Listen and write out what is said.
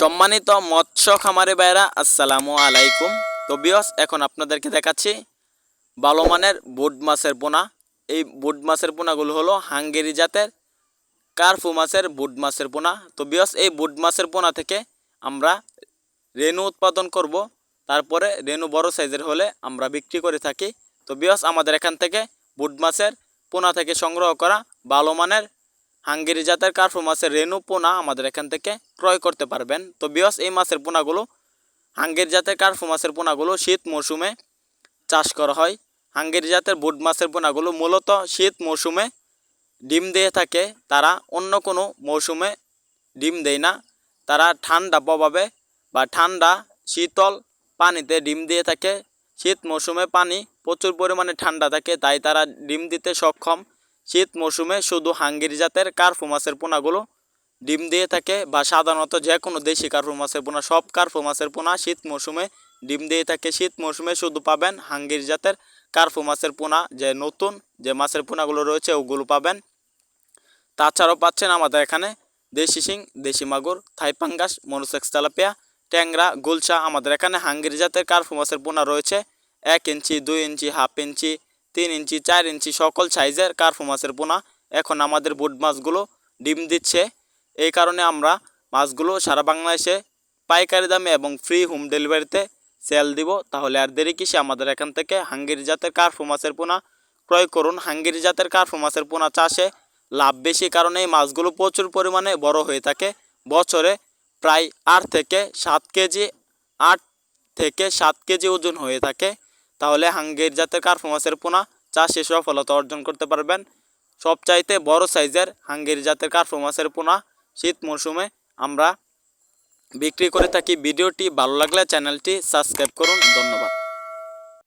সম্মানিত মৎস্য খামারে ভাইরা আসসালামু আলাইকুম। তো বিয়স এখন আপনাদেরকে দেখাচ্ছি ভালো মানের বুট মাছের পোনা। এই বুট মাছের পোনাগুলো হলো হাঙ্গেরি জাতের কার্ফু মাছের বুট মাছের পোনা। তো বিয়স এই বুট মাছের পোনা থেকে আমরা রেনু উৎপাদন করব। তারপরে রেনু বড় সাইজের হলে আমরা বিক্রি করে থাকি। তো বিয়স আমাদের এখান থেকে বুট মাছের পোনা থেকে সংগ্রহ করা ভালো মানের হাঙ্গেরি জাতের কার্ফু মাছের রেনু পোনা আমাদের এখান থেকে ক্রয় করতে পারবেন। তো বিয়স, এই মাছের পোনাগুলো, হাঙ্গেরি জাতের কার্ফু মাছের পোনাগুলো শীত মৌসুমে চাষ করা হয়। হাঙ্গেরি জাতের বুট মাছের পোনাগুলো মূলত শীত মৌসুমে ডিম দিয়ে থাকে। তারা অন্য কোনো মৌসুমে ডিম দেয় না। তারা ঠান্ডা প্রভাবে বা ঠান্ডা, শীতল পানিতে ডিম দিয়ে থাকে। শীত মৌসুমে পানি প্রচুর পরিমাণে ঠান্ডা থাকে, তাই তারা ডিম দিতে সক্ষম। শীত মৌসুমে শুধু হাঙ্গেরি জাতের কার্ফু মাছের পোনাগুলো ডিম দিয়ে থাকে বা সাধারণত যে কোনো দেশি কার্ফু মাছের পোনা, সব কার্ফু মাছের পোনা শীত মৌসুমে ডিম দিয়ে থাকে। শীত মৌসুমে শুধু পাবেন হাঙ্গেরি জাতের কার্ফু মাছের পোনা, যে নতুন যে মাছের পোনাগুলো রয়েছে ওগুলো পাবেন। তাছাড়াও পাচ্ছেন আমাদের এখানে দেশি শিং, দেশি মাগুর থাইপাঙ্গাস মনুসেক্স তেলাপিয়া, ট্যাংরা, গুলশা। আমাদের এখানে হাঙ্গেরি জাতের কার্ফু মাছের পোনা রয়েছে। এক ইঞ্চি, দুই ইঞ্চি, হাফ ইঞ্চি তিন ইঞ্চি, চার ইঞ্চি সকল সাইজের কার্ফু মাছের পোনা এখন আমাদের বুট মাছগুলো ডিম দিচ্ছে। এই কারণে আমরা মাছগুলো সারা বাংলাদেশে পাইকারি দামে এবং ফ্রি হোম ডেলিভারিতে সেল দিব। তাহলে আর দেরি কিসে? আমাদের এখান থেকে হাঙ্গেরি জাতের কার্ফু মাছের পোনা ক্রয় করুন। হাঙ্গেরি জাতের কার্ফু মাছের পোনা চাষে লাভ বেশি কারণে এই মাছগুলো প্রচুর পরিমাণে বড় হয়ে থাকে। বছরে প্রায় আট থেকে সাত কেজি, আট থেকে সাত কেজি ওজন হয়ে থাকে। তাহলে হাঙ্গের জাতের ফমাসের পোনা এ সফলতা অর্জন করতে পারবেন। সবচাইতে বড় সাইজের হাঙ্গের জাতের ফমাসের পোনা শীত মৌসুমে আমরা বিক্রি করে থাকি। ভিডিওটি ভালো লাগলে চ্যানেলটি সাবস্ক্রাইব করুন। ধন্যবাদ।